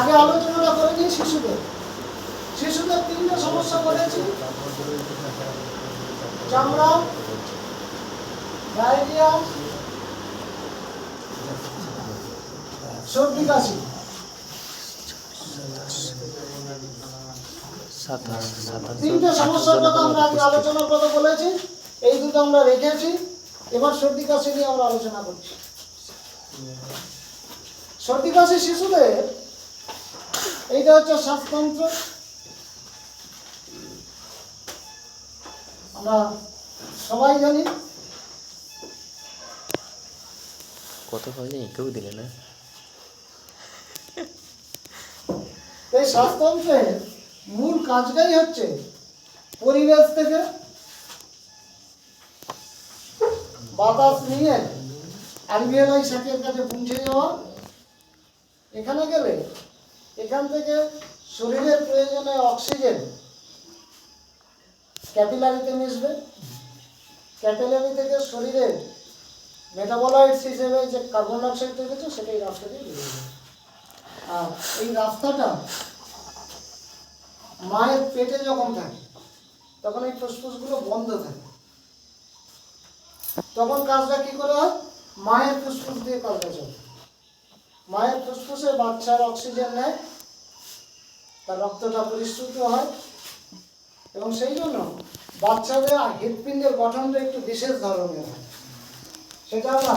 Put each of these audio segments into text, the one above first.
আগে আলোচনাটা করে নিই শিশুদের। শিশুদের তিনটে সমস্যা বলেছি চামড়া, ডায়রিয়া, সর্দি, কাশি। তিনটে সমস্যার কথা আমরা আগে আলোচনার কথা বলেছি। এই দুটো আমরা রেখেছি। এবার সর্দি, কাশি নিয়ে আমরা আলোচনা করছি। সর্দি কাশি শিশুদের এইটা হচ্ছে শ্বাসতন্ত্র। আমরা সবাই জানি। কত হয়নি? কেউ দিলে না। এই শ্বাসতন্ত্রের মূল কাজটাই হচ্ছে পরিবেশ থেকে বাতাস নিয়ে অ্যালভিওলাই শাকের কাছে পৌঁছে যাওয়া। এখানে গেলে এখান থেকে শরীরের প্রয়োজনে অক্সিজেন ক্যাপিলারিতে মিশবে। ক্যাপিলারি থেকে শরীরের মেটাবলাইটস হিসেবে যে কার্বন ডাইঅক্সাইড তৈরি হচ্ছে সেটাই রাস্তা দিয়ে বেরিয়ে যাবে আর এই রাস্তাটা মায়ের পেটে যখন থাকে, তখন এই ফুসফুসগুলো বন্ধ থাকে। তখন কাজটা কি করে হয়? মায়ের ফুসফুস দিয়ে কাজটা চলে। মায়ের ফুসফুসে বাচ্চার অক্সিজেন নেয়, তার রক্তটা পরিশ্রুত হয়। এবং সেই জন্য বাচ্চাদের হৃৎপিণ্ডের গঠনটা একটু বিশেষ ধরনের হয়। সেটা আমরা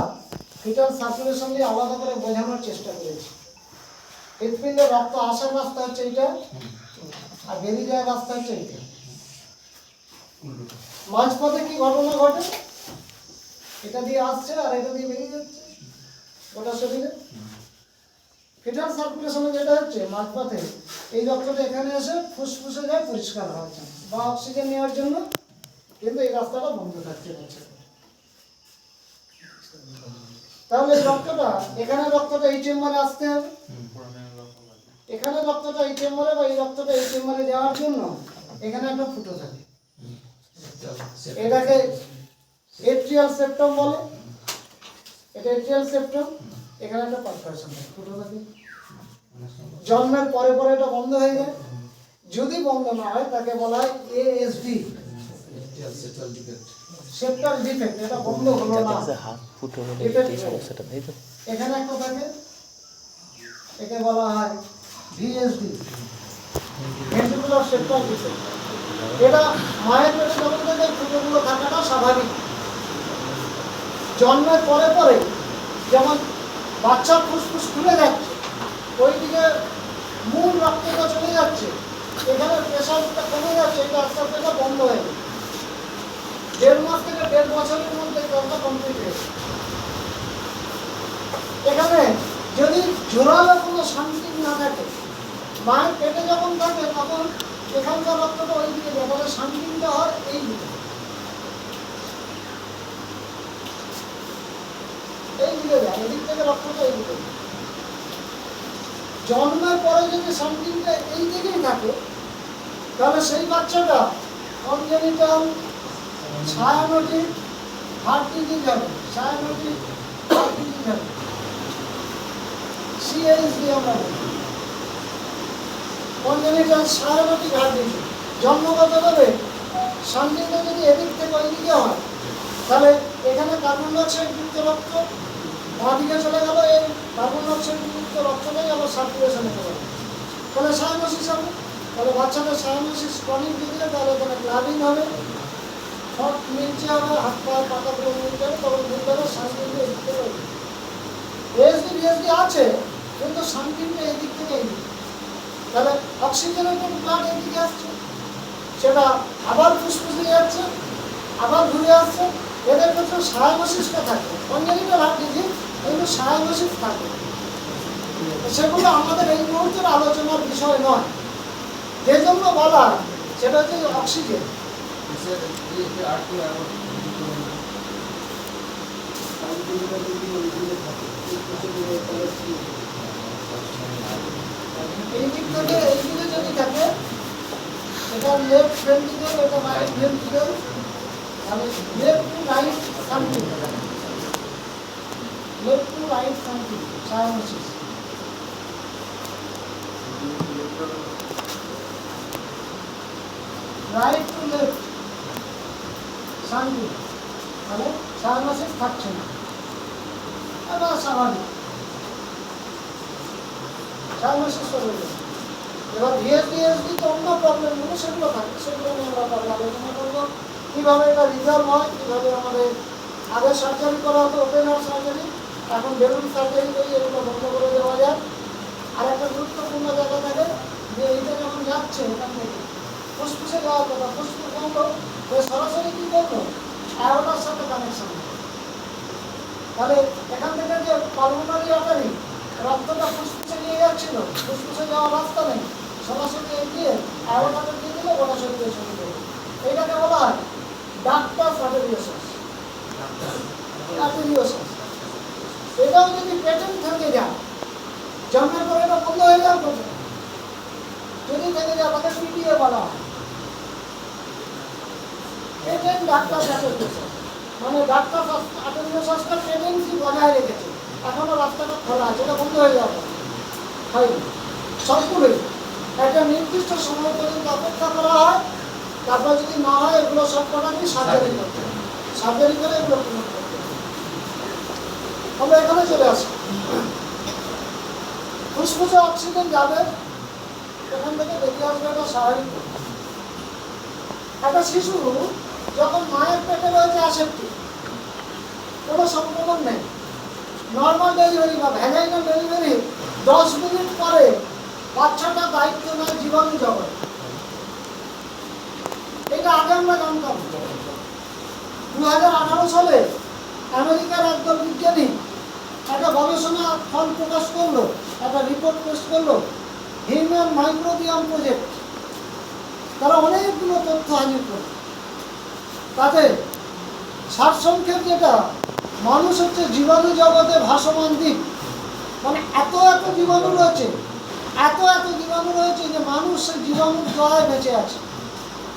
ফিটাল সার্কুলেশন দিয়ে আলাদা করে বোঝানোর চেষ্টা করেছি। হৃৎপিণ্ডের রক্ত আসার রাস্তা হচ্ছে এইটা, আর বেরিয়ে যাওয়ার রাস্তা হচ্ছে এইটা। মাঝপথে কি ঘটনা ঘটে? এটা দিয়ে আসছে আর এটা দিয়ে বেরিয়ে যাচ্ছে। গোটা শরীরে? ফিটাল সার্কুলেশনে যেটা হচ্ছে, মাঝপথে, এই রক্তটা এখানে এসে ফুসফুসে যায়, পরিষ্কার হওয়ার জন্য। বা অক্সিজেন নেওয়ার জন্য, কিন্তু এই রাস্তাটা বন্ধ থাকছে বাচ্চাদের। তাহলে রক্তটা, এখানে রক্তটা এই চেম্বারে আসতে হবে। এখানে রক্তটা এই চেম্বারে বা এই রক্তটা এই চেম্বারে যাওয়ার জন্য এখানে একটা ফুটো থাকে। এটাকে এট্রিয়াল সেপ্টম বলে। এটা এট্রিয়াল সেপ্টম এখানে একটা পারফরেশন থাকে, ফুটো থাকে। জন্মের পরে পরে এটা বন্ধ হয়ে যায়। যদি বন্ধ না হয় তাকে বলা হয় এএসডি ডিফেক্ট এটা বন্ধ হলো না। হাত ফুটো হলে এটা- এই সমস্যাটা তাই তো? এখানে একটা থাকে একে বলা হয় ভিএসডি ভেন্ট্রিকুলার ডিফেক্ট এটা মায়ের পেটে যখন থেকে ফুটোগুলো থাকাটা স্বাভাবিক। জন্মের পরে পরে যেমন বাচ্চার ফুসফুস খুলে যাচ্ছে ওইদিকে মূল রক্তটা চলে যাচ্ছে। এখানে প্রেশারটা কমে যাচ্ছে, এটা আস্তে আস্তে এটা বন্ধ হয়ে যাবে দেড় মাস থেকে দেড় বছরের মধ্যে কাজটা কমপ্লিট হয়ে যাবে এখানে যদি জোরালো কোনো শান্তি না থাকে, মায়ের পেটে যখন থাকে, তখন এখানকার রক্তটা ওই দিকে যায়, তাহলে শান্তিটা হয় এই দিকে। এই দিকে যায়, এদিক থেকে রক্তটা এই দিকে যায়। জন্মের পরে যদি শান্তিটা এই দিকেই থাকে, তাহলে সেই বাচ্চাটা কনজেনিটাল ছায়ানটিক হার্ট ডিজিজ হবে। ছায়ানটিক হার্ট ডিজিজ হবে। সিএসডি আমরা কনজেনিটাল হার্ট ডিজিজ জন্মগতভাবে শান্তিটা যদি এদিক থেকে ওই দিকে হয়, তাহলে এখানে কার্বন ডাইঅক্সাইড যুক্ত রক্ত চলে গেল। কার্বন ডাইঅক্সাইড যুক্ত রক্তটাই আবার সার্কুলেশনে চলে গেল তাহলে সায়ানোসিস হবে তাহলে বাচ্চাদের সায়ানোসিস ক্রনিক দিলে তাহলে এখানে ক্লাবিং হবে, ঠোঁট মিলছে হবে, হাত পা, পাতাগুলো নিচে হবে, তখন বুঝতে হবে শান্তিটা এদিক থেকে। এসডি, বিএসডি আছে, কিন্তু শান্তিটা এদিক থেকে তাহলে অক্সিজেনের কোন ব্লাড এদিকে আসছে? সেটা আবার ফুসফুসে যাচ্ছে, আবার ঘুরে আসছে। এদের ক্ষেত্রে সায়ানোসিসটা থাকে। কনজেনিটাল হার্ট ডিজিজ কিন্তু সায়ানোসিস থাকে। সেগুলো আমাদের এই মুহূর্তের আলোচনার বিষয় নয়। যে জন্য বলা সেটা হচ্ছে অক্সিজেন। এই দিক থেকে এই দিকে যদি থাকে, এটা লেফট ভেন্ট্রিকল এটা রাইট ভেন্ট্রিকল মানে left to right something left to right something, Chinese. Right to left, something. তাহলে চার মাসে থাকছে না এবার স্বাভাবিক চার মাসে চলে গেছে এবার ভিএস ডিএসডি তো অন্য প্রবলেমগুলো সেগুলো থাকে সেগুলো নিয়ে আমরা পরে আলোচনা করব কীভাবে এটা রিজার্ভ হয় কীভাবে আমাদের আগে সার্জারি করা হতো ওপেন হার্ট সার্জারি এখন বেলুন সার্জারি করে এগুলো বন্ধ করে দেওয়া যায় আর একটা গুরুত্বপূর্ণ জায়গা থাকে যে এইটা যখন যাচ্ছে এখান থেকে ফুসফুসে যাওয়ার কথা ফুসফুস বন্ধ ওই সরাসরি কী করব? অ্যারোটার সাথে কানেকশন তাহলে এখান থেকে যে পালমোনারি আর্টারি রক্তটা ফুসফুসে নিয়ে যাচ্ছিল ফুসফুসে যাওয়ার রাস্তা নেই। সরাসরি এগিয়ে অ্যারোটাকে দিয়ে দিলে? গোটা শরীরে চলে যাবে এইটাকে বলা হয় ডাক্তার আর্টেরিওসাস আর্টেরিওসাস এটাও যদি পেটেন্ট থেকে যায় জন্মের পরে এটা বন্ধ হয়ে যাওয়ার যদি থেকে যায়, তাকে পিটিয়ে বলা হয়। ডাক্তার মানে ডাক্তার বজায় রেখেছে। এখনও রাস্তাটা খোলা আছে, এটা বন্ধ হয়ে যাবে হয়নি সবগুলোই। একটা নির্দিষ্ট সময় পর্যন্ত অপেক্ষা করা হয়। তারপর যদি না হয়, এগুলো সব কটাকেই সার্জারি করতে সার্জারি করে এগুলো আমরা এখানে চলে আসি। ফুসফুসে অক্সিজেন যাবে, এখান থেকে বেরিয়ে আসবে এটা স্বাভাবিক একটা শিশু যখন মায়ের পেটে রয়েছে আসেপ্টি কোনো সংক্রমণ নেই। নর্মাল ডেলিভারি বা ভ্যাজাইনাল ডেলিভারি দশ মিনিট পরে বাচ্চাটা দায়িত্ব নেয় জীবাণু জগৎ এটা আগে আমরা জানতাম। দু হাজার আঠারো সালে আমেরিকার একদল বিজ্ঞানী একটা গবেষণা ফল প্রকাশ করল, একটা রিপোর্ট পেশ করল, হিউম্যান মাইক্রোবিয়াম প্রজেক্ট তারা অনেকগুলো তথ্য হাজির করল। তাতে সারসংক্ষেপ যেটা, মানুষ হচ্ছে জীবাণু জগতে ভাসমান দিক। মানে এত এত জীবাণু রয়েছে, এত এত জীবাণু রয়েছে যে মানুষ সেই জীবাণুর জয় বেঁচে আছে।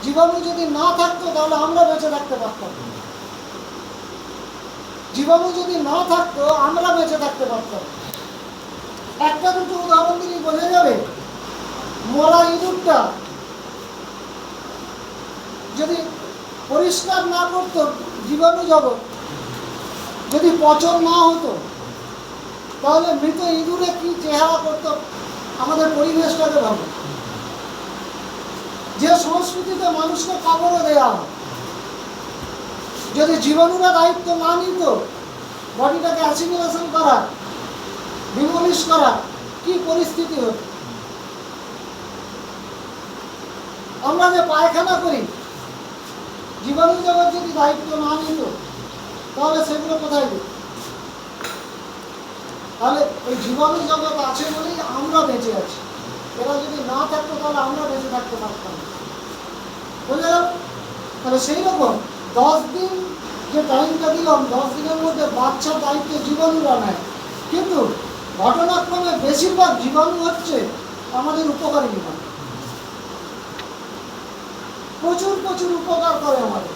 জীবাণু যদি না থাকতো তাহলে আমরা বেঁচে থাকতে পারতাম। জীবাণু যদি না থাকতো, আমরা বেঁচে থাকতে পারতাম। একটা দুটো উদাহরণ দিলে বোঝা যাবে, মরা ইঁদুরটা যদি পরিষ্কার না করতো, জীবাণু জগৎ, যদি পচন না হতো, তাহলে মৃত ইঁদুরে কি চেহারা করতো, আমাদের পরিবেশটাকে ভাবো। যে সংস্কৃতিতে মানুষকে কবরও দেওয়া হয় যদি জীবাণুরা দায়িত্ব না নিত, বডিটাকে অ্যাসিমিলেশন করা, ডিমলিশ করা, কি পরিস্থিতি হতো? আমরা যে পায়খানা করি, জীবাণু জগৎ যদি দায়িত্ব না নিত, তাহলে সেগুলো কোথায় যেত তাহলে ওই জীবাণু জগৎ আছে বলেই আমরা বেঁচে আছি। এরা যদি না থাকতো, তাহলে আমরা বেঁচে থাকতে পারতাম না। বুঝে গেল? তাহলে সেই রকম দশ দিন যে টাইমটা দিলাম, দশ দিনের মধ্যে বাচ্চার দায়িত্ব জীবাণুরা নেয় কিন্তু ঘটনাক্রমে বেশিরভাগ জীবাণু হচ্ছে আমাদের উপকারী জীবাণু। প্রচুর প্রচুর উপকার করে আমাদের।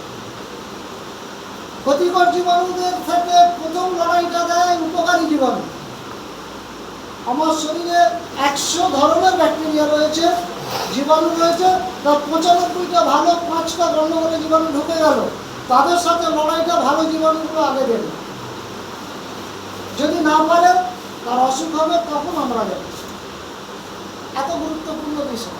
ক্ষতিকর জীবাণুদের থেকে প্রথম লড়াইটা দেয় উপকারী জীবাণু। আমার শরীরে একশো ধরনের ব্যাকটেরিয়া রয়েছে, জীবাণু রয়েছে তার পঁচানব্বইটা ভালো, পাঁচটা গণ্ডগোলে জীবাণু ঢুকে গেল। তাদের সাথে লড়াইটা ভালো জীবাণুগুলো আগে দেবে। যদি না পারে, তার অসুখ হবে, তখন আমরা যাব এত গুরুত্বপূর্ণ বিষয়।